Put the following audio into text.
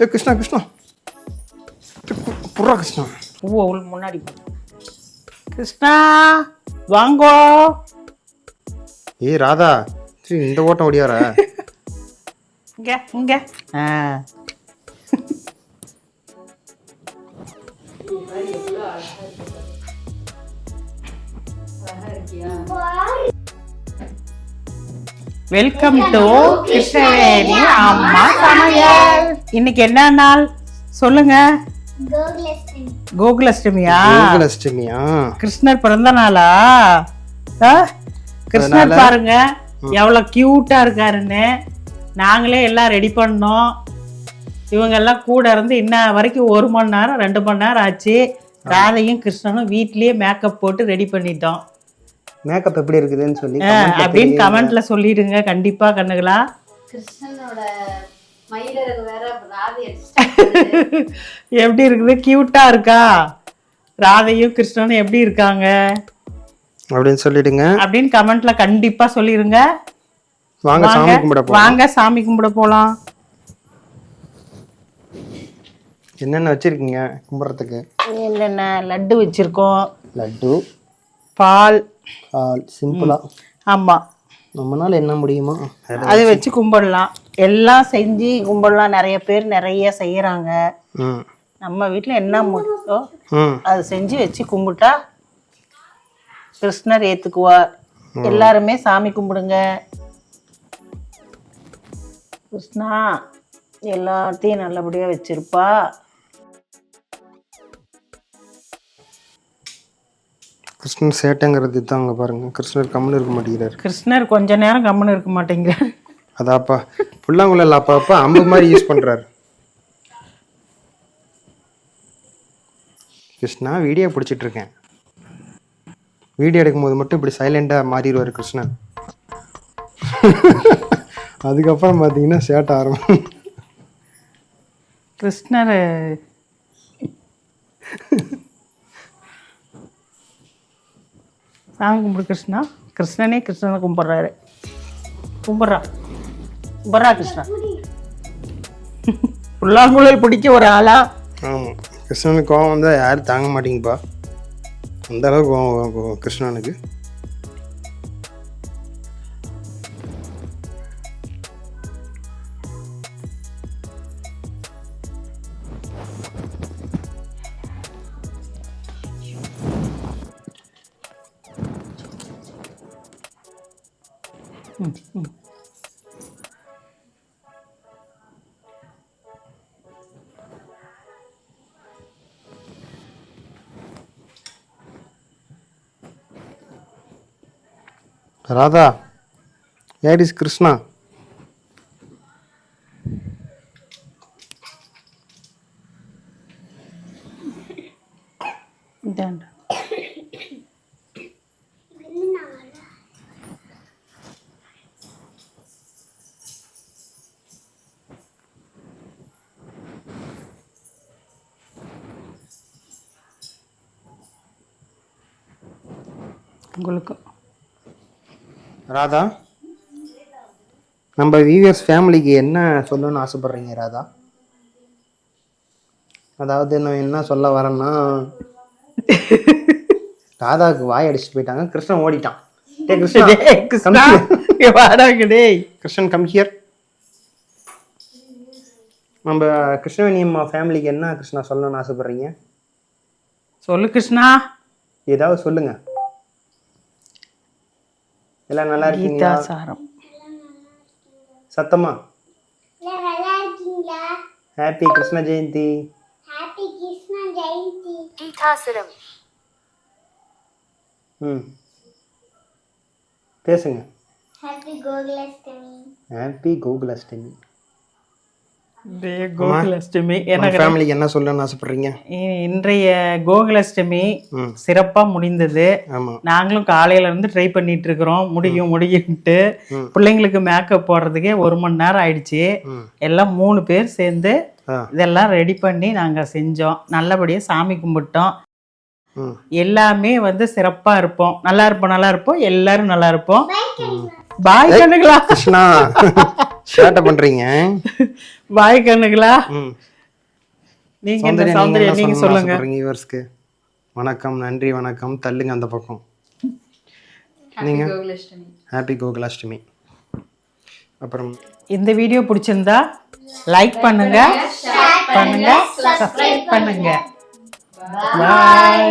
டே கிருஷ்ணா கிருஷ்ணா. புறா கிருஷ்ணா. பூவை உள்ள முன்னாடி. கிருஷ்ணா வாங்கோ. ஏய் ராதா சரி இந்த ஓட்டம் ஓடியார? இங்க இங்க. ஆ. வெல்கம் டு கிருஷ்ணவேணி அம்மா சமையல் இன்னைக்கு என்ன நாள்? சொல்லுங்க. கோகுலஷ்டமியா கோகுலஷ்டமியா கிருஷ்ணர் பிறந்த நாளா? ஆ? கிருஷ்ணர் பாருங்க. எவ்வளவு கியூட்டா இருக்காருன்னு. நாங்களே எல்லாம் ரெடி பண்ணோம். இவங்க எல்லாம் கூட இருந்து இன்ன வரைக்கும் ஒரு மணி நேரம் ரெண்டு மணி நேரம் ஆச்சு. ராதையும் கிருஷ்ணனும் வீட்லயே மேக்கப் போட்டு ரெடி பண்ணிட்டோம். மேக்கப் எப்படி இருக்குதுன்னு சொல்லி அப்படின்னு கமெண்ட்ல சொல்லிடுங்க. கண்டிப்பா கண்ணுகளா எப்படி இருக்குது? கியூட்டா இருக்கா? ராதையும் கிருஷ்ணனும் எப்படி இருக்காங்க? அப்படின்னு சொல்லிடுங்க. அப்படின்னு கமெண்ட்ல கண்டிப்பா சொல்லிடுங்க வாங்க சாமி கும்பிட போலாம். வாங்க சாமி கும்பிட போலாம். என்னென்ன வச்சிருக்கீங்க கும்பிட்றதுக்கு? என்னென்ன? லட்டு வச்சிருக்கோம். லட்டு. பால். பால் சிம்பிளா? ஆமா. நம்மனால என்ன முடியுமோ அதை வச்சு. கும்பிடலாம். எல்லாம் செஞ்சு கும்பிடலாம். நிறைய பேர் நிறைய செய்யறாங்க. நம்ம வீட்டில் என்ன முடியுதோ ம். அதை செஞ்சு வச்சு கும்பிட்டா கிருஷ்ணர் ஏத்துக்குவார். எல்லாருமே சாமி கும்பிடுங்க. கிருஷ்ணா எல்லாத்தையும் நல்லபடியா வச்சிருப்பா. கிருஷ்ணன் சேட்டைங்கிறது தாங்க பாருங்க. கிருஷ்ணர் கம்முன்னு இருக்க மாட்டேங்கிறார். கிருஷ்ணர் கொஞ்ச நேரம் கம்முன்னு இருக்க மாட்டேங்கிறார். அதாப்பா புல்லாங்குழல் அப்பா அப்பா அம்பு மாதிரி யூஸ் பண்றாரு. கிருஷ்ணா வீடியோ பிடிச்சிட்டு இருக்கேன். வீடியோ எடுக்கும்போது மட்டும் இப்படி சைலண்டாக மாறிடுவார் கிருஷ்ணன். அதுக்கப்புறம் பார்த்தீங்கன்னா சேட்ட ஆரம்பம். கிருஷ்ணர் சாமி கும்பிடு கிருஷ்ணா. கிருஷ்ணனே கிருஷ்ணனை கும்பிட்றாரு. கும்பிட்றா. கும்பிட்றா கிருஷ்ணா. புல்லாங்குழல் பிடிக்க ஒரு ஆளா? ஆமாம் கிருஷ்ணனுக்கு கோவம் வந்தால் யாரும் தாங்க மாட்டீங்கப்பா. அந்த அளவுக்கு கோவம் கிருஷ்ணனுக்கு. ராதா ஏர் இஸ் கிருஷ்ணா இதாண்டா உங்களுக்கு. ராதா நம்ம வியூவர்ஸ் ஃபேமிலிக்கு என்ன சொல்லணும்னு ஆசைப்படுறீங்க ராதா? அதாவது நான் என்ன சொல்ல வரேன்னா ராதாவுக்கு வாய் அடிச்சுட்டு போயிட்டாங்க. கிருஷ்ணன் ஓடிட்டான். டேய் கிருஷ்ணா வாடாங்க டேய். கிருஷ்ணன் கம் ஹியர் நம்ம கிருஷ்ணவேணி அம்மா ஃபேமிலிக்கு என்ன கிருஷ்ணா சொல்லணும்னு ஆசைப்படுறீங்க? சொல்லு கிருஷ்ணா. ஏதாவது சொல்லுங்க. எல்லாம் நல்லா கீதா இருக்கீங்களா? சாரம் சத்தமா ஹாப்பி கிருஷ்ண ஜெயந்தி. ம். பேசுங்க. ஹாப்பி கோகுலாஷ்டமி. ஹாப்பி கோகுலாஷ்டமி. கோகுலாஷ்டமி. ஃபேமிலிக்கு என்ன சொல்லணும்னு ஆசைப்படுறீங்க? இன்றைய கோகுலாஷ்டமி ம். சிறப்பா முடிந்தது. ஆமா. நாங்களும் காலையில இருந்து ட்ரை பண்ணிட்டு இருக்கிறோம். முடியும் முடியும்ட்டு. பிள்ளைங்களுக்கு மேக்கப் போடுறதுக்கே ஒரு மணி நேரம் ஆயிடுச்சு. எல்லாம் மூணு பேர் சேர்ந்து இதெல்லாம் ரெடி பண்ணி நாங்க செஞ்சோம். நல்லபடியா சாமி கும்பிட்டோம். எல்லாமே வந்து சிறப்பா இருப்போம். நல்லா இருப்போம் நல்லா இருப்போம். எல்லாரும் நல்லா இருப்போம். பாய் கண்ணுகளா? கிருஷ்ணா ஷேட்டை பண்றீங்க. பாய் கண்ணுகளா? நீங்க என்ன சௌந்தர்யா, நீங்க சொல்லுங்க. வியூவர்ஸ்க்கு வணக்கம் நன்றி வணக்கம். தள்ளுங்க அந்த பக்கம். நீங்க? ஹாப்பி கோகுலாஷ்டமி. அப்புறம் இந்த வீடியோ பிடிச்சிருந்தா லைக் பண்ணுங்க பண்ணுங்க சப்ஸ்கிரைப் பண்ணுங்க பாய்